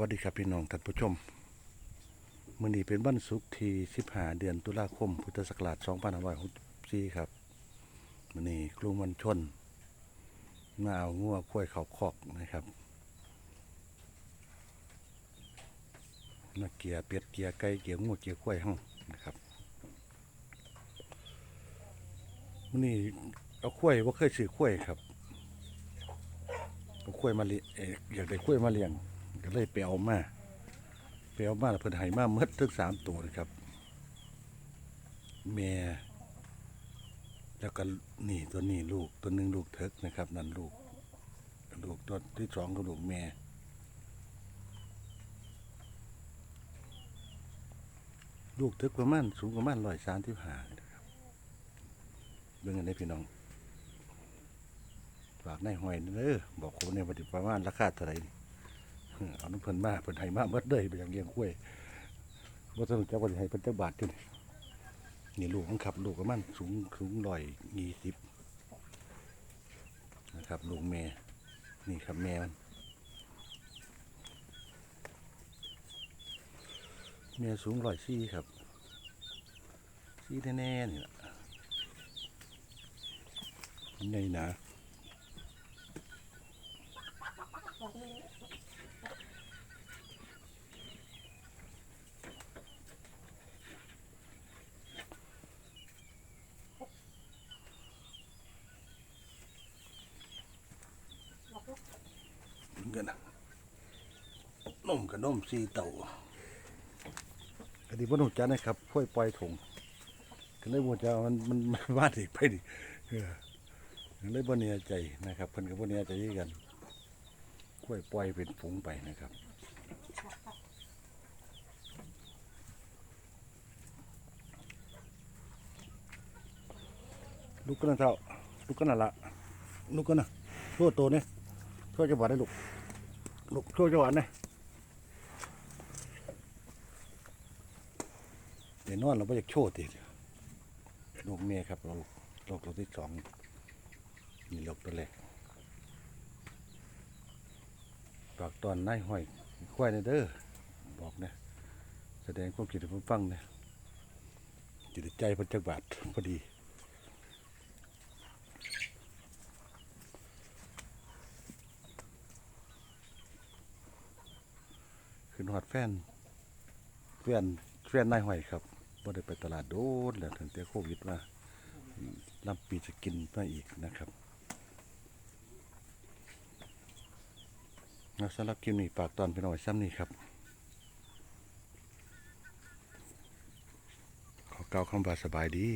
วัสดีครับพี่น้องท่านผู้ชมมื้อนี้เป็นวันศุกร์ที่15เดือนตุลาคม พุทธศักราช2564ครับมื้อนี้ครูมันชนมาเอางัวกล้วยเขาคอกนะครับมาเกียร์เป็ดเกียร์ไก่เกียร์งัวเกียร์กล้วยห้องนะครับมื้อนี้เอากล้วยว่าเคยซื้อกล้วยครับเอากล้วยมาเลี้ยงเอ่ออยากได้กล้วยมาเลี้ยง ก็เลยไปเอามาไปเอามาแล้วเพิ่นให้มาเมดทั้งสามตัวเลยครับ แม่แล้วก็นี่ตัวนี้ลูกตัวหนึ่งลูกเทิกนะครับ นั่นลูก ลูกตัวที่สองก็ลูกแม่ลูกเทิกประมาณสูงประมาณร้อยสามที่หานะครับเบิ่งกันได้พี่น้องฝากในายหอยเด้อบอกผมเนี่ยว่าสิประมาณราคาเท่าไหร่ เอาน้ำเพิ่นมาเพิ่นให้มาเมดเลยไปอย่างเลี้ยงกล้วยบ่ต้องจักว่าสิให้เพิ่นจักบาทอยู่นี่นี่ลูกมันขับลูกประมาณสูงสูงร้อยยี่สิบนะครับลูกแม่นี่ครับแม่มันแม่สูงร้อยสี่ครับสี่แน่ๆนี่ล่ะใหญ่หนา เงินน่ะ นมกับนมสีเต่าอันนี้พ่อหนุ่จันนะครับค่อยปล่อยถุงก็เลยบ่จะมันมันมันมาอีกไปดิเออก็เลยบ่เนียใจนะครับเพิ่นก็บ่เนียใจคือกันค่อยปล่อยเป็นฝูงไปนะครับลูกก็นั่นเท่าลูกก็นั่นละลูกก็น่ะทั่วโตเนี่ยช่วยจังหวัดได้ลูกลูกช่วยจังหวัดนเดี๋ย วนอนเราไม่อยากโชว์ติลูกเมียครับเราลูกตัวที่สองนี่ลูกตัวแรกฝากตอนนายห้อยควายในเด้อบอกนะแสดงความคิดให้ผมฟังนะจิตใจพันจักบาทพอดีขึ้นหอดแฟนแฟนแฟนนายหอยครับ บ่ได้ไปตลาดโดนแล้วถึงแต่โควิดมาลำปีจะกินมาอีกนะครับแล้วสำหรับคลิปนี้ฝากตอนเป็น้องไว้ซ้ำนี้ครับ ขอเกล่าวคำว่าสบายดี